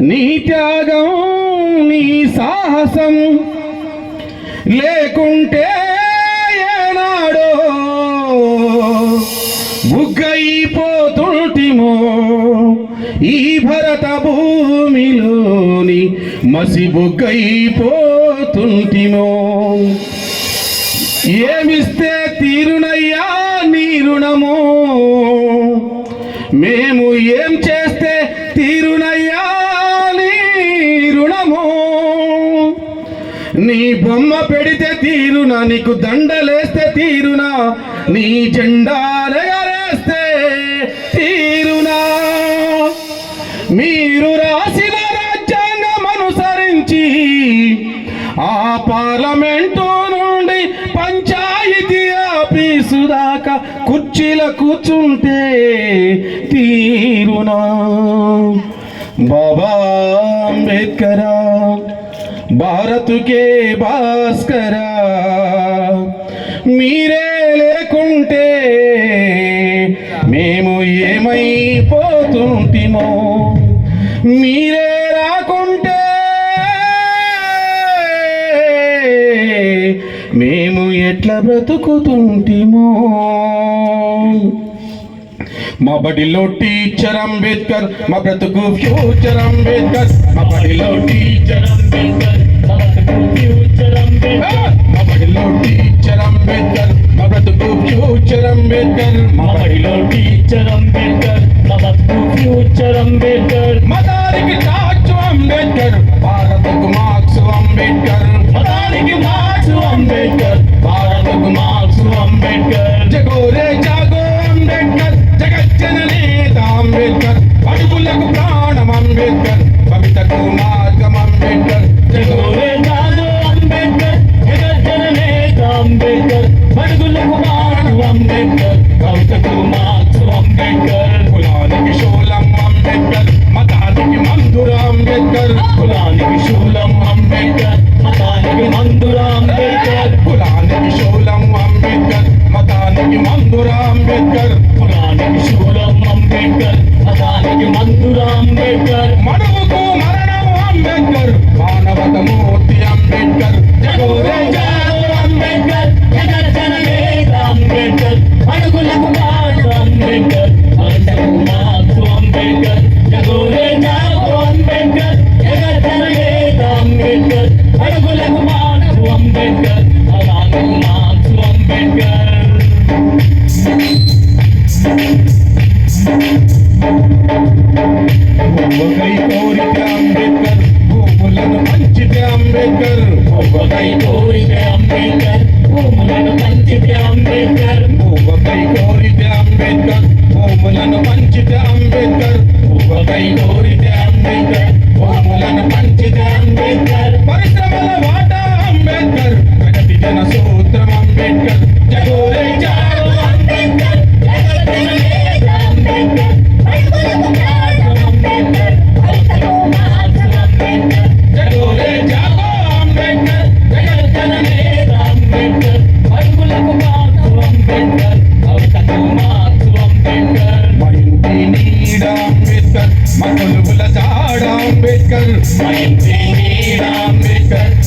నీ త్యాగం నీ సాహసం లేకుంటే ఏనాడో బుగ్గైపోతుంటిమో ఈ భరత భూమిలోని మసి బుగ్గైపోతుంటిమో. ఏమిస్తే తీరునయ్యా నీ రుణము? మేము ఏ నీ బొమ్మ పెడితే తీరునా నీకు దండలేస్తే తీరునా నీ జెండాలెగరేస్తే తీరునా. మీరు రాసిన రాజ్యాంగం అనుసరించి ఆ పార్లమెంటు నుండి పంచాయతీ ఆఫీసు దాకా కుర్చీల కూర్చుంటే తీరునా. బాబా అంబేద్కరా. భారతుకే భాస్కరా మీరే లేకుంటే మేము ఏమైపోతుంటిమో. మీరే రాకుంటే మేము ఎట్లా బ్రతుకుతుంటిమో. మా బడిలో టీచర్ అంబేద్కర్ మా బ్రతుకు ఫ్యూచర్ అంబేద్కర్ మా బడిలో టీచర్ అంబేద్కర్. టీచర్ కులానికి శూలం అంబేద్కర్ మతానికి మందుర అంబేద్కర్. కులానికి శూలం అంబేద్కర్. మతానికి మందుర అంబేద్కర్. ఒకై కోరిక అంబేద్కర్ భూములను పంచితే అంబేద్కర్ ఒకై కోరిక అంబేద్కర్ భూములను పంచితే అంబేద్కర్ ఒకై కోరిక అంబేద్కర్ భూములను పంచితే అంబేద్కర్ ఒకై కోరిక అంబేద్కర్ భూములను పంచితే అంబేద్కర్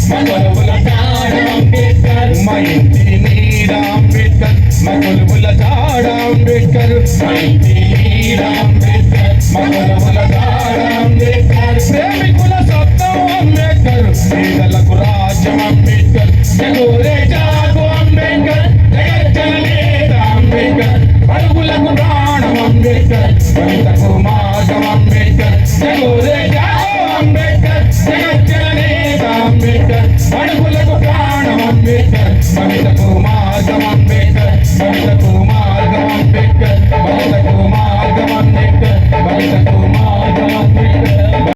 మగలువుల తాడ అంబేద్కర్ మా ఇంటి నీడ అంబేద్కర్ మగలువుల తాడ అంబేద్కర్ మా ఇంటి నీడ అంబేద్కర్ మగలువుల తాడ అంబేద్కర్ ప్రేమికుల సత్తం అంబేద్కర్ పేదలకు రాజ్యం అంబేద్కర్ జగోరే జాగు అంబేద్కర్ జగజ్జనేత అంబేద్కర్ పరుగులకు ప్రాణం అంబేద్కర్ జగోరే